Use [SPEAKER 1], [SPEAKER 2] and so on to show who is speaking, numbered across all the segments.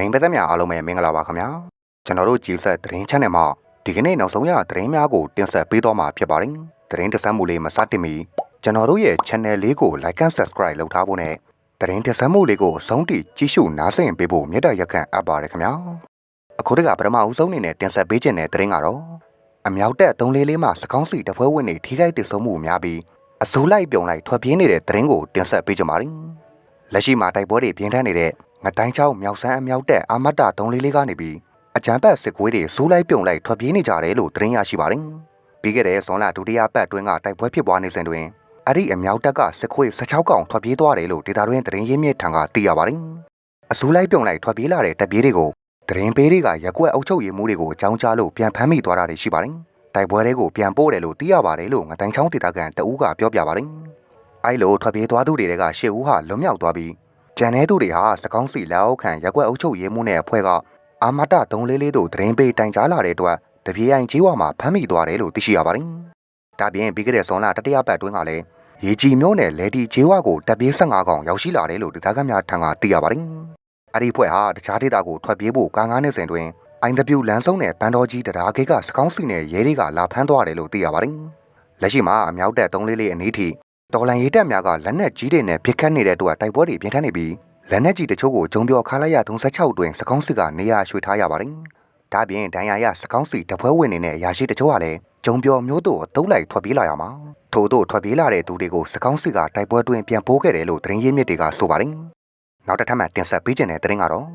[SPEAKER 1] သတင်းပတ်သက်များအားလုံးပဲမင်္ဂလာပါခင်ဗျာကျွန်တော်တို့ကြည်ဆက်သတင်း channel မှာဒီကနေ့နောက်ဆုံးရသတင်းများကိုတင်ဆက်ပေးသွားမှာဖြစ်ပါတယ်သတင်းတစ်စမ်းမှုလေးမစတင်မီကျွန်တော်တို့ရဲ့ channel လေးကို like and subscribe လုပ်ထားဖို့နဲ့သတင်းတစ်စမ်းမှုလေးကိုအဆုံးထိကြည့်ရှုနားဆင်ပေးဖို့မေတ္တာရက်ခံအပ်ပါတယ်ခင်ဗျာအခုတကပထမအဦးဆုံးအနေနဲ့တင်ဆက်ပေးခြင်းတဲ့သတင်းကတော့အမြောက်တက်3လေးလေးမှာစကောင်းစီတစ်ဖွဲဝင်နေထိခိုက်တည်ဆုံမှုများပြီးအစိုးလိုက်ပြုံလိုက်ထွက်ပြေးနေတဲ့သတင်းကိုတင်ဆက်ပေးကြပါမယ်လက်ရှိမှာတိုက်ပွဲတွေပြင်းထန်နေတဲ့ ငတိုင်းချောင်းမြောက်ဆန်းအမြောက်တက်အာမတ္တ3လေးလေးကနေပြီးအကြမ်းဖက်စစ်ကွေးတွေစူးလိုက်ပြုံလိုက်ထွက်ပြေးနေကြတယ်လို့သတင်းရရှိပါတယ်။ပြီးခဲ့တဲ့ဇွန်လဒုတိယပတ်အတွင်းကတိုက်ပွဲဖြစ်ပွားနေစဉ်တွင်အဲ့ဒီအမြောက်တက်ကစစ်ခွေး16កောင်ထွက်ပြေးသွားတယ်လို့ဒေတာတွင်သတင်းရင်းမြစ်ထံကသိရပါတယ်။အစူးလိုက်ပြုံလိုက်ထွက်ပြေးလာတဲ့တပ်ပြေးတွေကိုသတင်းပေးတွေကရက်ကွက်အုပ်ချုပ်ရေးမှုတွေကိုအကြောင်းကြားလို့ပြန်ဖမ်းမိသွားတာတွေရှိပါတယ်။တိုက်ပွဲတွေကိုပြန်ပို့တယ်လို့သိရပါတယ်လို့ငတိုင်းချောင်းဒေတာကန်တအူးကပြောပြပါတယ်။အဲ့လိုထွက်ပြေးသွားသူတွေကရှေ့ဦးဟာလွတ်မြောက်သွားပြီး ကြံတဲ့သူတွေဟာစကောင်းစီလက်အောက်ခံရက်ကွက်အုပ်ချုပ်ရေးမှုနဲ့အဖွဲ့ကအာမတ344တို့သတင်းပေးတိုင်ကြားလာတဲ့အတွက်တပြေးအိမ်ကြီးဝါမှာဖမ်းမိသွားတယ်လို့သိရှိရပါတယ်။ဒါပြင်ပြီးခဲ့တဲ့ဇွန်လတတိယပတ်အတွင်းကလည်းရေကြီးမျိုးနဲ့လေဒီဂျေဝါကိုတပ်ပြေး15កောင်ရောက်ရှိလာတယ်လို့ဒေသခံများထံကသိရပါတယ်။အဲ့ဒီဖွဲ့ဟာတခြားဒေသကိုထွက်ပြေးဖို့ကားငါးနှစ်စဉ်တွင်အိုင်တပြူလမ်းဆုံးနဲ့ဘန်တော်ကြီးတရားဂိတ်ကစကောင်းစီနဲ့ရဲတွေကလာဖမ်းသွားတယ်လို့သိရပါတယ်။လက်ရှိမှာအမြောက်တက်344အနည်းထိ တော်လန်ရေးတပ်များကလက်နက်ကြီးတွေနဲ့ပစ်ခတ်နေတဲ့အတွက်တိုက်ပွဲတွေပြင်းထန်နေပြီးလက်နက်ကြီးတချို့ကိုဂျုံပြောခါလိုက်ရ36တွင်စကောင်းစီကနေရာရွှေ့ထားရပါတယ်။ဒါပြင်ဒဏ်ရာရစကောင်းစီတပွဲဝင်နေတဲ့အရာရှိတချို့ကလည်းဂျုံပြောမျိုးတို့တုံးလိုက်ထွက်ပြေးလာရမှာထို့တို့ထွက်ပြေးလာတဲ့သူတွေကိုစကောင်းစီကတိုက်ပွဲတွင်ပြန်ပိုးခဲ့တယ်လို့သတင်းရင်းမြစ်တွေကဆိုပါတယ်။နောက်တစ်ထပ်မှတင်ဆက်ပေးခြင်းတဲ့သတင်းကတော့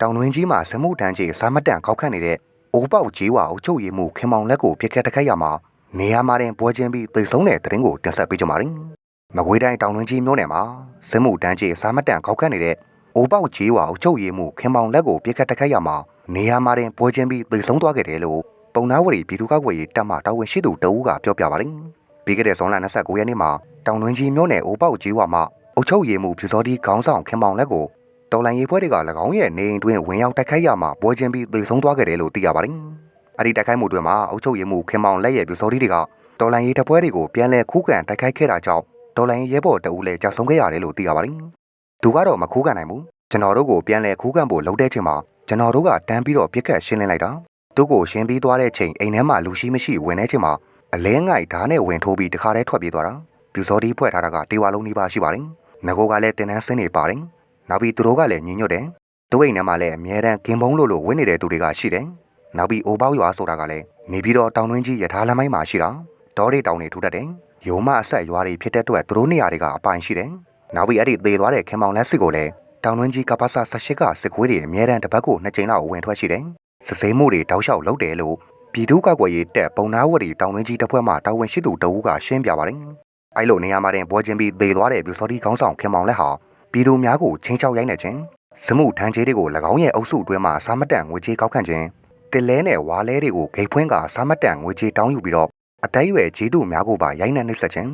[SPEAKER 1] တောင်တွင်းကြီးမှာစမှုတန်းကြီးစာမတန်ခောက်ခတ်နေတဲ့အိုးပေါက်ကြီးဝအုပ်ချုပ်ရေးမှုခင်မောင်လက်ကိုပြစ်ခတ်တခိုက်ရမှာ နေရာမှာတင်ပွဲချင်းပြီးသိဆုံးတဲ့သတင်းကိုတင်ဆက်ပေးကြပါမယ်။မကွေးတိုင်းတောင်တွင်းကြီးမြို့နယ်မှာစမှုတန်းကြီးစာမတန်ခောက်ခတ်နေတဲ့အိုးပေါက်ကြီးဝအုပ်ချုပ်ရေးမှုခင်မောင်လက်ကိုပြစ်ခတ်တခိုက်ရမှာနေရာမှာတင်ပွဲချင်းပြီးသိဆုံးသွားခဲ့တယ်လို့ပုံနာဝရီပြည်သူ့ကောက်ွယ်ရေးတပ်မှတာဝန်ရှိသူတအူးကပြောပြပါတယ်။ပြီးခဲ့တဲ့ဇွန်လ29ရက်နေ့မှာတောင်တွင်းကြီးမြို့နယ်အိုးပေါက်ကြီးဝမှာအုပ်ချုပ်ရေးမှုပြူစောတိခေါင်းဆောင်ခင်မောင်လက်ကိုတော်လိုင်းရေးဖွဲ့တွေက၎င်းရဲ့နေအိမ်တွင်ဝင်ရောက်တိုက်ခိုက်ရမှာပွဲချင်းပြီးသေဆုံးသွားခဲ့တယ်လို့သိရပါတယ်။ အဲ့ဒီတိုက်ခိုက်မှုတွင်မှာအုပ်ချုပ်ရေးမှုခင်မောင်လက်ရဲ့ပြူစောတိတွေကတော်လိုင်းရေးတပ်ဖွဲ့တွေကိုပြန်လည်ခုခံတိုက်ခိုက်ခဲ့တာကြောင့်တော်လိုင်းရေးရဲဘော်တအူးလည်းကြာဆုံးခဲ့ရတယ်လို့သိရပါတယ်။သူကတော့မခုခံနိုင်ဘူး။ကျွန်တော်တို့ကိုပြန်လည်ခုခံဖို့လုပ်တဲ့ချိန်မှာကျွန်တော်တို့ကတန်းပြီးတော့ပြစ်ခတ်ရှင်းလင်းလိုက်တာ။သူ့ကိုရှင်းပြီးသွားတဲ့ချိန်အိမ်ထဲမှာလူရှိမရှိဝင်နေချိန်မှာအလဲငိုက်ဓာတ်နဲ့ဝင်ထိုးပြီးတခါတည်းထွက်ပြေးသွားတာ။ပြူစောတိဖွဲ့ထားတာကတေဝါလုံးနေပါရှိပါတယ်။ငကိုကလည်းတင်တန်းဆင်းနေပါတယ်။နောက်ပြီးသူတို့ကလည်းညင်ညွတ်တယ်။သူ့အိမ်ထဲမှာလည်းအမြဲတမ်းကင်းပုံးလို့လို့ဝင်နေတဲ့သူတွေကရှိတယ်။ နောက်ပြီးအိုပေါက်ရွာဆိုတာကလည်းနေပြီးတော့တောင်တွင်းကြီးရထားလမ်းမိုင်းမှာရှိတာဒေါ်ရီတောင်တွေထူတတ်တယ်။ယုံမအဆက်ရွာတွေဖြစ်တဲ့အတွက်သူတို့နေရာတွေကအပိုင်ရှိတယ်။နောက်ပြီးအဲ့ဒီသေသွားတဲ့ခင်မောင်လက်စစ်ကိုလည်းတောင်တွင်းကြီးကပ္ပဆ18ကစစ်ခွေးတွေအမြဲတမ်းတစ်ပတ်ကိုနှစ်ကြိမ်လောက်ဝင်ထွက်ရှိတယ်။စစိမ့်မှုတွေတောက်လျှောက်လုပ်တယ်လို့ပြည်သူ့ကောက်ွယ်ရေးတက်ပုံနာဝရီတောင်တွင်းကြီးတပ်ဖွဲ့မှတာဝန်ရှိသူတဦးကရှင်းပြပါတယ်။အဲ့လိုနေရာမှာတင်ပွဲချင်းပြီးသေသွားတဲ့ပြူစောတိခေါင်းဆောင်ခင်မောင်လက်ဟာပြည်သူများကိုချင်းချောက်ရိုက်နေခြင်းစမှုထန်းချေးတွေကို၎င်းရဲ့အုပ်စုအတွင်းမှာစာမတန်ငွေချေးကောက်ခံခြင်း တစ်လဲနဲ့ဝါလဲတွေကိုဂိတ်ဖွင့်ကစာမတန်ငွေချေးတောင်းယူပြီးတော့အသက်အရွယ်ကြီးသူများကိုပါရိုက်နှက်နှိပ်စက်ခြင်း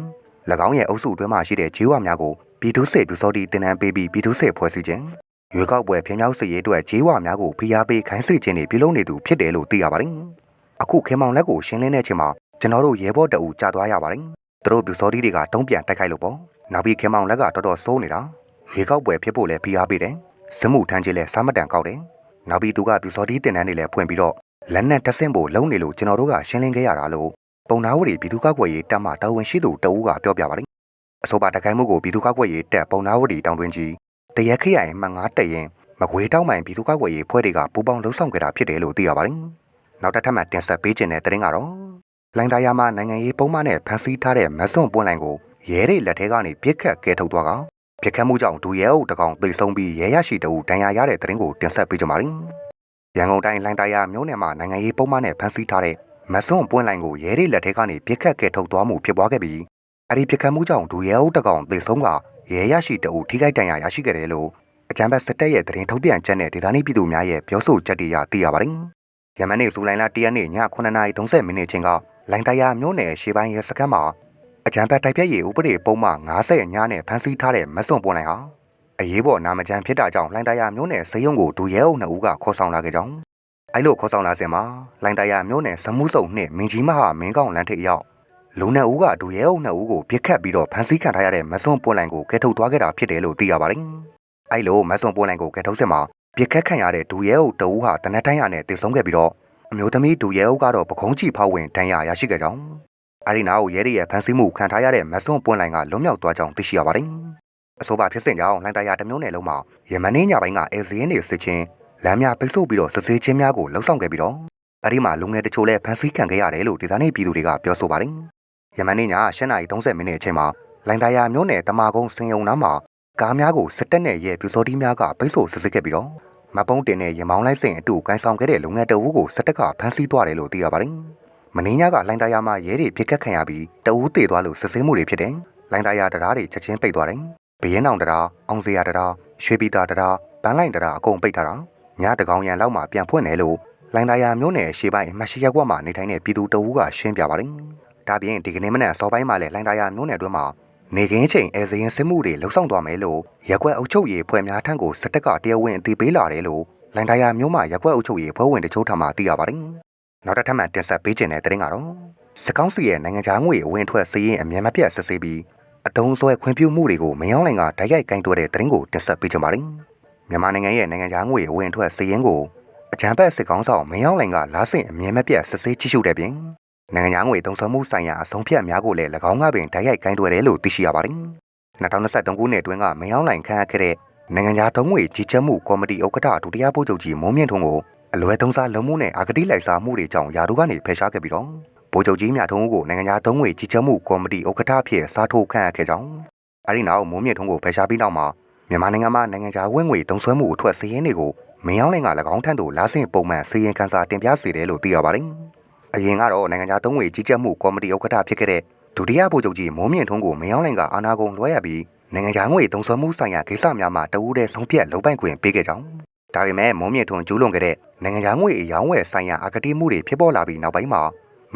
[SPEAKER 1] ၎င်းရဲ့အုပ်စုအတွင်းမှာရှိတဲ့ဂျေးဝါများကိုပြည်သူ့စေပြူစောတိတင်နန်းပေးပြီးပြည်သူ့စေဖွဲ့စည်းခြင်းရွေးကောက်ပွဲဖျင်းမြောက်စေရေးအတွက်ဂျေးဝါများကိုဖိအားပေးခိုင်းစေခြင်းတွေပြုလုပ်နေသူဖြစ်တယ်လို့သိရပါတယ်အခုခင်မောင်လက်ကိုရှင်းလင်းတဲ့အချိန်မှာကျွန်တော်တို့ရဲဘော်တအူကြာသွားရပါတယ်သူတို့ပြူစောတိတွေကတုံးပြန်တိုက်ခိုက်လို့ပေါ့နောက်ပြီးခင်မောင်လက်ကတော်တော်စိုးနေတာရွေးကောက်ပွဲဖြစ်ဖို့လည်းဖိအားပေးတယ်စမှုထမ်းကြီးလည်းစားမတန်ကောက်တယ် နောက်ပြီးသူကပြူစောတိတင်တန်းတွေလည်းဖွင့်ပြီးတော့လက်နက်တက်ဆင့်ဖို့လုံးနေလို့ကျွန်တော်တို့ကရှင်းလင်းခဲ့ရတာလို့ပုံနာဝရီပြည်သူ့ကောက်ွယ်ရေးတပ်မှတာဝန်ရှိသူတအူးကပြောပြပါတယ်အဆိုပါတခိုင်မှုကိုပြည်သူ့ကောက်ွယ်ရေးတပ်ပုံနာဝရီတောင်တွင်းကြီးတရက်ခရိုင်မှငါးတရင်မကွေးတောက်မှန်ပြည်သူ့ကောက်ွယ်ရေးဖွဲ့တွေကပူးပေါင်းလှုပ်ဆောင်ခဲ့တာဖြစ်တယ်လို့သိရပါတယ်နောက်တစ်ထပ်မှတင်ဆက်ပေးခြင်းတဲ့သတင်းကတော့လိုင်တာယာမှာနိုင်ငံရေးပုံမှန်နဲ့ဖန်ဆီးထားတဲ့မဆွန့်ပွင့်လိုင်ကိုရဲတွေလက်ထဲကနေပြစ်ခတ်ကဲထုတ်သွားက ပြစ်ခတ်မှုကြောင့်ဒူရဲအုပ်တကောင်သေဆုံးပြီးရဲရရှိတအူဒဏ်ရာရတဲ့သတင်းကိုတင်ဆက်ပေးကြပါမယ်။ရန်ကုန်တိုင်းလိုင်တာယာမြို့နယ်မှာနိုင်ငံရေးပုံမှန်နဲ့ဖန်ဆီးထားတဲ့မဆွန့်ပွင့်လိုင်ကိုရဲတွေလက်ထဲကနေပြစ်ခတ်ကဲထုတ်သွားမှုဖြစ်ပွားခဲ့ပြီးအဲ့ဒီပြစ်ခတ်မှုကြောင့်ဒူရဲအုပ်တကောင်သေဆုံးကရဲရရှိတအူထိခိုက်ဒဏ်ရာရရှိခဲ့တယ်လို့အကြံဘက်စတက်ရဲ့သတင်းထုတ်ပြန်ချက်နဲ့ဒေသနီးပြည်သူများရဲ့ပြောဆိုချက်တွေရသိရပါတယ်။ယမန်နေ့ဇူလိုင်လ၁ရက်နေ့ည9:30မိနစ်ချင်းကလိုင်တယာမြို့နယ်ရှေးပိုင်းရဲစခန်းမှာ အကြံဖက်တိုက်ပြက်ရေးဥပဒေပုံမှန်90ညနဲ့ဖမ်းဆီးထားတဲ့မစွန်ပွန်လိုင်ဟာအရေးပေါ်နာမကျန်းဖြစ်တာကြောင့်လိုင်တယာမြို့နယ်စေယုံကိုဒူရဲအုပ်နှစ်ဦးကခေါ်ဆောင်လာခဲ့ကြောင်းအဲလိုခေါ်ဆောင်လာစဉ်မှာလိုင်တယာမြို့နယ်စမှုစုံနှင့်မင်းကြီးမဟာမင်းကောင်လမ်းထိပ်ရောက်လူနှစ်ဦးကဒူရဲအုပ်နှစ်ဦးကိုပြစ်ခတ်ပြီးတော့ဖမ်းဆီးခံထားရတဲ့မစွန်ပွန်လိုင်ကိုကဲထုတ်သွားခဲ့တာဖြစ်တယ်လို့သိရပါတယ်။အဲလိုမစွန်ပွန်လိုင်ကိုကဲထုတ်စဉ်မှာပြစ်ခတ်ခံရတဲ့ဒူရဲအုပ်တအူးဟာတနက်တိုင်းရနဲ့တည်ဆုံးခဲ့ပြီးတော့အမျိုးသမီးဒူရဲအုပ်ကတော့ပခုံးချီဖောက်ဝင်ဒဏ်ရာရရှိခဲ့ကြောင်း အဲဒီနောက်ရဲတွေရဲ့ဖမ်းဆီးမှုခံထားရတဲ့မဆွန့်ပွင့်လိုင်ကလွတ်မြောက်သွားကြောင်းသိရှိရပါတယ်အဆိုပါဖြစ်စဉ်ကြောင့်လိုင်တရာတစ်မျိုးနယ်လုံးမှာယမန်နေ့ညပိုင်းကအဲဇီးရင်တွေစစ်ချင်းလမ်းများပိတ်ဆို့ပြီးတော့စစ်ဆေးခြင်းများကိုလှုပ်ဆောင်ခဲ့ပြီးတော့အဲဒီမှာလူငယ်တချို့လည်းဖမ်းဆီးခံခဲ့ရတယ်လို့ဒေသနေပြည်သူတွေကပြောဆိုပါတယ်ယမန်နေ့ည8:30မိနစ်အချိန်မှာလိုင်တရာမျိုးနယ်တမာကုန်းစင်ယုံနားမှာကားများကိုစစ်တပ်နဲ့ရဲပြူစောတီးများကပိတ်ဆို့စစ်ဆေးခဲ့ပြီးတော့မပုံးတင်တဲ့ရင်မောင်းလိုက်စင်အတူကန်ဆောင်ခဲ့တဲ့လူငယ်တအူးကိုစစ်တပ်ကဖမ်းဆီးသွားတယ်လို့သိရပါတယ်။ မင်းညကလိုင်တရာမှာရဲတွေပြစ်ခတ်ခံရပြီးတအူးတေသွားလို့စစ်ဆေးမှုတွေဖြစ်တယ်။လိုင်တရာတရားတွေချက်ချင်းပိတ်သွားတယ်။ဘရင်အောင်တရားအောင်စရာတရားရွှေပြည်သာတရားဘန်းလိုက်တရားအကုန်ပိတ်ထားတာ။ညတကောင်ရန်လောက်မှပြန်ဖွင့်တယ်လို့လိုင်တရာမျိုးနယ်ရှေ့ပိုင်းမရှိရက်ကွက်မှာနေထိုင်တဲ့ပြည်သူတအူးကရှင်းပြပါတယ်။ဒါပြင်ဒီကနေ့မနက်စောပိုင်းမှာလည်းလိုင်တရာမျိုးနယ်တွင်းမှာနေကင်းချိန်အဲဇရင်စစ်မှုတွေလှုပ်ဆောင်သွားမယ်လို့ရက်ကွက်အုပ်ချုပ်ရေးဖွဲ့များထံကိုစစ်တပ်ကတရားဝင်အသိပေးလာတယ်လို့လိုင်တရာမျိုးမှာရက်ကွက်အုပ်ချုပ်ရေးဖွဲ့ဝင်တချို့ထံမှသိရပါတယ်။ နောက်တစ်ထပ်မှတင်ဆက်ပေးခြင်းတဲ့တဲ့ရင်ကတော့စစ်ကောင်းစီရဲ့နိုင်ငံခြားငွေအဝင်ထွက်စည်းရင်အမြဲမပြတ်စစ်ဆေးပြီးအတုံးဆွဲခွင့်ပြုမှုတွေကိုမယောင်းလိုင်ကတိုက်ရိုက်ကင်တွဲတဲ့တဲ့ရင်ကိုတင်ဆက်ပေးကြပါမယ်။မြန်မာနိုင်ငံရဲ့နိုင်ငံခြားငွေအဝင်ထွက်စည်းရင်ကိုအကြံဖက်စစ်ကောင်းဆောင်မယောင်းလိုင်ကလားဆင့်အမြဲမပြတ်စစ်ဆေးကြည့်ရှုတဲ့ပြင်နိုင်ငံခြားငွေသုံးစွဲမှုဆိုင်ရာအဆုံးဖြတ်များကိုလည်း၎င်းကပင်တိုက်ရိုက်ကင်တွယ်တယ်လို့သိရှိရပါတယ်။2023ခုနှစ်အတွင်းကမယောင်းလိုင်ခန့်အပ်ခဲ့တဲ့နိုင်ငံခြားသုံးငွေကြီးကြပ်မှုကော်မတီဥက္ကဋ္ဌဒုတိယဗိုလ်ချုပ်ကြီးမိုးမြင့်ထွန်းကို အလွယ်သုံးစားလုံးမှုနဲ့အာဂတိလိုက်စားမှုတွေကြောင့်ယာတို့ကနေဖယ်ရှားခဲ့ပြီးတော့ဗိုလ်ချုပ်ကြီးမြထွန်းကိုနိုင်ငံခြားသုံးငွေကြီးကြပ်မှုကော်မတီဥက္ကဋ္ဌအဖြစ်စားထိုးခန့်အပ်ခဲ့ကြောင်းအဲဒီနောက်မိုးမြင့်ထွန်းကိုဖယ်ရှားပြီးနောက်မှာမြန်မာနိုင်ငံမှာနိုင်ငံခြားဝင်ငွေသုံးစွဲမှုအထွတ်စည်းရင်းတွေကိုမင်းအောင်လိုင်က၎င်းထံသို့လာဆင့်ပုံမှန်စီရင်ခန်းစာတင်ပြစေတယ်လို့သိရပါတယ်။အရင်ကတော့နိုင်ငံခြားသုံးငွေကြီးကြပ်မှုကော်မတီဥက္ကဋ္ဌဖြစ်ခဲ့တဲ့ဒုတိယဗိုလ်ချုပ်ကြီးမိုးမြင့်ထွန်းကိုမင်းအောင်လိုင်ကအာဏာကုန်လွှဲရပြီးနိုင်ငံခြားငွေသုံးစွဲမှုဆိုင်ရာကိစ္စများမှာတဦးတည်းဆုံးဖြတ်လုံပိုင်ခွင့်ပေးခဲ့ကြောင်း ဒါပေမဲ့မိုးမြင့်ထွန်းကျူးလွန်ခဲ့တဲ့နိုင်ငံခြားငွေအယောင်းဝယ်ဆိုင်ရာအကတိမှုတွေဖြစ်ပေါ်လာပြီးနောက်ပိုင်းမှာ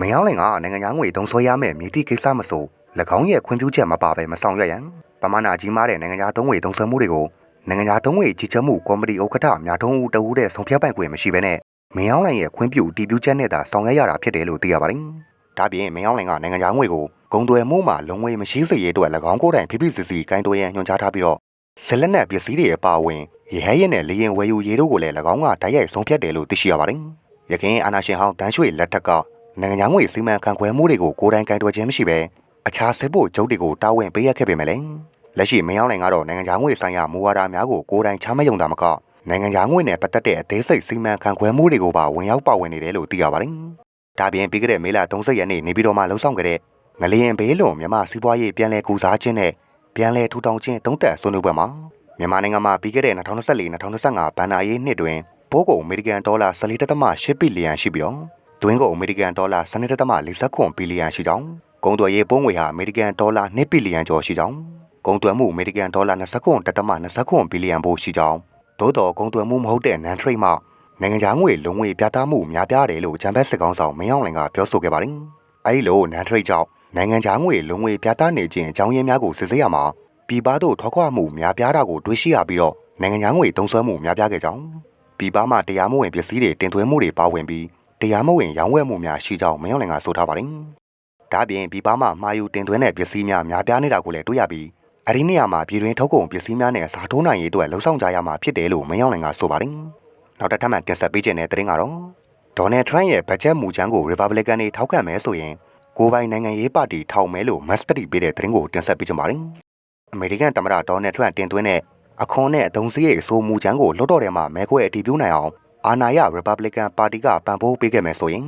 [SPEAKER 1] မင်းအောင်လိုင်ကနိုင်ငံခြားငွေသုံးစွဲရမယ့်မြည်သည့်ကိစ္စမဆို၎င်းရဲ့ခွင့်ပြုချက်မပါဘဲမဆောင်ရွက်ရန်ပမာဏကြီးမားတဲ့နိုင်ငံခြားသုံးငွေသုံးစွဲမှုတွေကိုနိုင်ငံခြားသုံးငွေကြီးချမှုကော်မတီဥက္ကဋ္ဌများထုံးဦးတဦးတဲ့ဆုံးဖြတ်ပိုင်ခွင့်မရှိဘဲနဲ့မင်းအောင်လိုင်ရဲ့ခွင့်ပြုတည်ပြုချက်နဲ့သာဆောင်ရွက်ရတာဖြစ်တယ်လို့သိရပါတယ်။ဒါပြင်မင်းအောင်လိုင်ကနိုင်ငံခြားငွေကိုဂုံသွယ်မှုမှာလုံငွေမရှိစေရေးအတွက်၎င်းကိုယ်တိုင်ဖိဖိစီစီကိုင်းတွဲရန်ညွှန်ကြားထားပြီးတော့ဇလက်နက်ပစ္စည်းတွေအပါအဝင် ရေဟဲရဲနဲ့လေရင်ဝယ်ယူရေးတို့ကိုလည်း၎င်းကတိုက်ရိုက်ဆုံးဖြတ်တယ်လို့သိရှိရပါတယ်။ရခိုင်အာနာရှင်ဟောင်းတန်းရွှေလက်ထက်ကနိုင်ငံခြားငွေစီမံခန့်ခွဲမှုတွေကိုကိုယ်တိုင်ကိုင်းတွဲခြင်းမရှိဘဲအခြားစစ်ဖို့ကျုပ်တွေကိုတာဝန်ပေးရခဲ့ပေမဲ့လည်းလက်ရှိမင်းအောင်နိုင်ကတော့နိုင်ငံခြားငွေဆိုင်ရာမူဝါဒများကိုကိုယ်တိုင်ချမယုံတာမကနိုင်ငံခြားငွေနဲ့ပတ်သက်တဲ့အသေးစိတ်စီမံခန့်ခွဲမှုတွေကိုပါဝင်ရောက်ပါဝင်နေတယ်လို့သိရပါတယ်။ဒါပြင်ပြီးခဲ့တဲ့မေလ30ရက်နေ့နေပြည်တော်မှာလှုံ့ဆော်ခဲ့တဲ့ငလျင်ဘေးလွန်မြန်မာစီးပွားရေးပြန်လည်ကူစားခြင်းနဲ့ပြန်လည်ထူထောင်ခြင်းတုံးသက်ဆွေးနွေးပွဲမှာ မြန်မာနိုင်ငံမှာပြီးခဲ့တဲ့2024-2025ဘဏ္ဍာရေးနှစ်တွင်ပိုးကုန်အမေရိကန်ဒေါ်လာ14.8ဘီလီယံရှိပြီးတော့တွင်းကုန်အမေရိကန်ဒေါ်လာ12.49ဘီလီယံရှိကြောင်းကုန်သွယ်ရေးပုံငွေဟာအမေရိကန်ဒေါ်လာ2ဘီလီယံကျော်ရှိကြောင်းကုန်သွယ်မှုအမေရိကန်ဒေါ်လာ29.29ဘီလီယံပိုရှိကြောင်းသို့တော်ကုန်သွယ်မှုမဟုတ်တဲ့ non trade မှနိုင်ငံခြားငွေလုံငွေပြသမှုများပြားတယ်လို့ဂျမ်ဘက်စစ်ကောင်ဆောင်မင်းအောင်လှိုင်ကပြောဆိုခဲ့ပါတယ်။အဲဒီလို non trade ကြောင့်နိုင်ငံခြားငွေလုံငွေပြသနေခြင်းအကြောင်းရင်းများကိုစစ်ဆေးရမှာ ပြည်ပသို့ထောက်ခွမှုများပြားတာကိုတွေ့ရှိရပြီးတော့နိုင်ငံခြားငွေတုံးဆွဲမှုများပြားခဲ့ကြောင်းပြည်ပမှာတရားမဝင်ပစ္စည်းတွေတင်သွင်းမှုတွေပါဝင်ပြီးတရားမဝင်ရောင်းဝယ်မှုများရှိကြောင်းမင်းအောင်လှိုင်ကဆိုထားပါတယ်။ဒါပြင်ပြည်ပမှာမှာယူတင်သွင်းတဲ့ပစ္စည်းများများပြားနေတာကိုလည်းတွေ့ရပြီးအဲ့ဒီနေရာမှာပြည်တွင်းထုတ်ကုန်ပစ္စည်းများနဲ့စားထိုးနိုင်ရေးအတွက်လှုံ့ဆော်ကြရမှာဖြစ်တယ်လို့မင်းအောင်လှိုင်ကဆိုပါတယ်။နောက်တစ်ထပ်မှတင်ဆက်ပေးခြင်းတဲ့သတင်းကတော့ဒေါ်နယ်ထရန့်ရဲ့ဘတ်ဂျက်မူကြမ်းကို Republican တွေထောက်ခံမဲဆိုရင်ကိုပိုင်နိုင်ငံရေးပါတီထောက်မဲလို့မတ်စတီပေးတဲ့သတင်းကိုတင်ဆက်ပေးကြပါမယ်။ အမေရိကန်သမ္မတဒေါ်နယ်ထရန့်တင်သွင်းတဲ့အခွန်နဲ့အသုံးစရိတ်အဆိုမူကြမ်းကိုလွှတ်တော်ထဲမှာမဲခွဲအတည်ပြုနိုင်အောင်အာဏာရ Republican ပါတီကပံ့ပိုးပေးခဲ့မယ်ဆိုရင်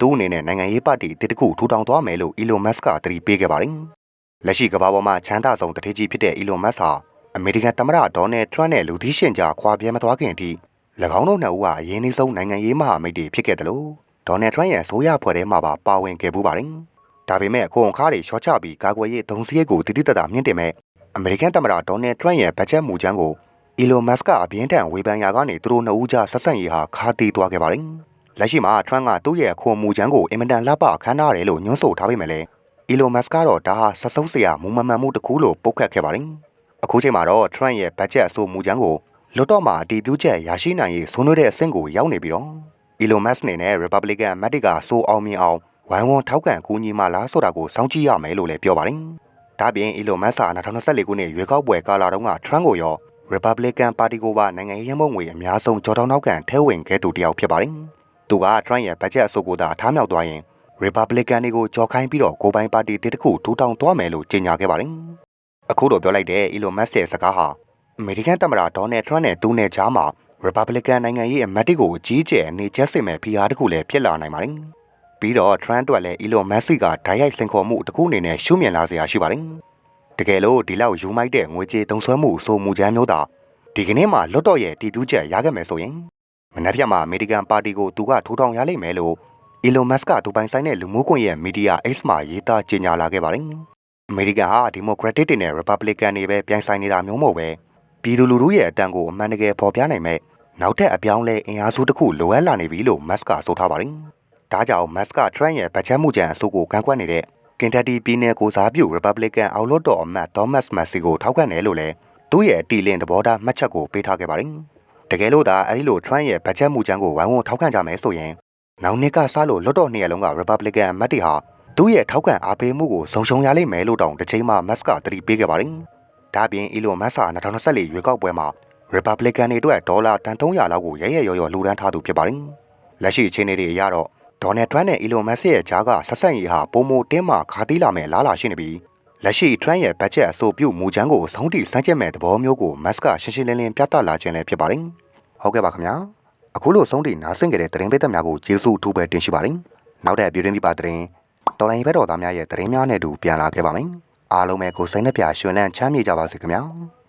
[SPEAKER 1] သူ့အနေနဲ့နိုင်ငံရေးပါတီတစ်ခုထူထောင်သွားမယ်လို့ Elon Musk ကတတိပေးခဲ့ပါတယ်။လက်ရှိကမ္ဘာပေါ်မှာချမ်းသာဆုံးတထေးကြီးဖြစ်တဲ့ Elon Musk ဟာအမေရိကန်သမ္မတဒေါ်နယ်ထရန့်နဲ့လူသီးရှင်ကြားခွာပြဲမသွားခင်အထိ၎င်းတို့နှစ်ဦးဟာအရင်နှိဆုံးနိုင်ငံရေးမဟာမိတ်တွေဖြစ်ခဲ့တယ်လို့ဒေါ်နယ်ထရန့်ရဲ့ဆိုရဖွဲ့ထဲမှာပါပါဝင်ခဲ့ပူးပါတယ်။ဒါပေမဲ့အခုအခါတွေရှော့ချပြီးကာကွယ်ရေးသုံးစရိတ်ကိုတည်တည်တတာမြင့်တင်မဲ့ အမေရိကန်သမ္မတဒေါ်နယ်ထရန့်ရဲ့ဘတ်ဂျက်မူကြမ်းကို Elon Musk ကအပြင်းထန်ဝေဖန်ရာကနေသူတို့နှစ်ဦးကြားဆက်ဆံရေးဟာခါတီးသွားခဲ့ပါတယ်။လက်ရှိမှာ Trump ကသူ့ရဲ့ခွန်မူချမ်းကိုအင်မတန်လှပခမ်းနားတယ်လို့ညွှန်းဆိုထားပေမဲ့လည်း Elon Musk ကတော့ဒါဟာဆက်ဆုပ်စရာမူမမှန်မှုတစ်ခုလို့ပုတ်ခတ်ခဲ့ပါတယ်။အခုချိန်မှာတော့ Trump ရဲ့ဘတ်ဂျက်အဆိုမူချမ်းကိုလွတ်တော့မှာအတည်ပြုချက်ရရှိနိုင်ရေးဆွေးနွေးတဲ့အဆင့်ကိုရောက်နေပြီးတော့ Elon Musk နဲ့ Republican အမတ်တွေကဆိုအောင်မြင်အောင်ဝိုင်းဝန်းထောက်ခံကူညီမှလားဆိုတာကိုစောင့်ကြည့်ရမယ်လို့လည်းပြောပါတယ်။ ဒါပြင် Elon Musk ဟာ2024ခုနှစ်ရွေးကောက်ပွဲကာလတုန်းက Trump ကိုရော Republican Party ကိုပါနိုင်ငံရေးရမုံငွေအများဆုံးကြော်တောင်းနောက်ခံထဲဝင်ခဲ့သူတစ်ယောက်ဖြစ်ပါတယ်။သူက Trump ရဲ့ဘတ်ဂျက်အဆိုကိုသာထားမြောက်သွားရင် Republican တွေကိုကြော်ခိုင်းပြီးတော့ကိုယ်ပိုင်ပါတီတစ်ခုထူထောင်သွားမယ်လို့ကြေညာခဲ့ပါတယ်။အခုတော့ပြောလိုက်တဲ့ Elon Musk ရဲ့စကားဟာအမေရိကန်သမ္မတဒေါ်နယ်ထရန့်နဲ့သူနဲ့ကြားမှာ Republican နိုင်ငံရေးအမတ်တွေကိုအကြီးအကျယ်အနေကျက်စစ်မဲ့ဖိအားတစ်ခုလည်းဖြစ်လာနိုင်ပါတယ်။ ပြီးတော့ Trump အတွက်လည်း Elon Musk ကဓာတ်ရိုက်စင်ခေါ်မှုတစ်ခုအနေနဲ့ရှုမြင်လာစရာရှိပါတယ်။တကယ်လို့ဒီလောက်ယူမိုက်တဲ့ငွေကြေးတုံးဆွဲမှုဆိုမှုချမ်းမျိုးသာဒီကနေ့မှလွတ်တော့ရဲ့တည်ပြူးချက်ရခဲ့မယ်ဆိုရင်မနက်ဖြန်မှာအမေရိကန်ပါတီကိုသူကထူထောင်ရလိမ့်မယ်လို့ Elon Musk ကသူပိုင်ဆိုင်တဲ့လူမှုကွန်ရက်မီဒီယာ X မှာရေးသားကြေညာလာခဲ့ပါတယ်။အမေရိကန်ဟာဒီမိုကရက်တစ်တွေနဲ့ Republican တွေပဲပြိုင်ဆိုင်နေတာမျိုးမဟုတ်ပဲပြည်သူလူထုရဲ့အတန်ကိုအမှန်တကယ်ဖော်ပြနိုင်မဲ့နောက်ထပ်အပြောင်းလဲအင်အားစုတစ်ခုလိုအပ်လာနေပြီလို့ Musk ကဆိုထားပါတယ်။ ဒါကြောင့် Musk က Trump ရဲ့ဗတ်ချက်မှုကြံအဆိုကိုကန့်ကွက်နေတဲ့ Kentucky ပြည်နယ်ကိုစားပြု Republican အောက်လွှတ်တော်အမတ် Thomas Massie ကိုထောက်ခံတယ်လို့လည်းသူ့ရဲ့အတီလင်သဘောထားမှတ်ချက်ကိုပေးထားခဲ့ပါတယ်။တကယ်လို့သာအဲဒီလို Trump ရဲ့ဗတ်ချက်မှုကြံကိုဝိုင်းဝန်းထောက်ခံကြမယ်ဆိုရင်နောက်နှစ်ကစလို့လွှတ်တော်နှစ်ရပ်လုံးက Republican အမတ်တွေဟာသူ့ရဲ့ထောက်ခံအားပေးမှုကိုဆုံရှုံရလိမ့်မယ်လို့တောင်တစ်ချိန်မှ Musk ကသတိပေးခဲ့ပါတယ်။ဒါ့အပြင် Elon Musk ဟာ2024ရွေးကောက်ပွဲမှာ Republican တွေအတွက်ဒေါ်လာတန်300လောက်ကိုရရရော်ရော်လှူဒန်းထားသူဖြစ်ပါတယ်။လက်ရှိအခြေအနေတွေအရတော့ ဒေါ်နယ်ထရန့်နဲ့ Elon Musk ရဲ့ကြားကဆက်ဆက်ရေးဟာပုံမတင်းမာခါသီးလာမဲ့လားလာရှိနေပြီးလက်ရှိထရန့်ရဲ့ဘတ်ဂျက်အဆိုပြုမူချမ်းကိုအဆုံးထိစမ်းကျက်မဲ့သဘောမျိုးကို Musk ကရှင်းရှင်းလင်းလင်းပြသလာခြင်းလည်းဖြစ်ပါတယ်။ဟုတ်ကဲ့ပါခင်ဗျာ။အခုလိုဆုံးထိနားဆင်ကြတဲ့သတင်းပေးသက်များကိုကျေးဇူးအထူးပဲတင်ရှိပါတယ်။နောက်တဲ့ပြည်တွင်းပြပသတင်းတော်လိုင်းဘက်တော်သားများရဲ့သတင်းများနဲ့အတူပြန်လာခဲ့ပါမယ်။အားလုံးပဲကိုယ်စိတ်နှပြရွှင်လန်းချမ်းမြေ့ကြပါစေခင်ဗျာ။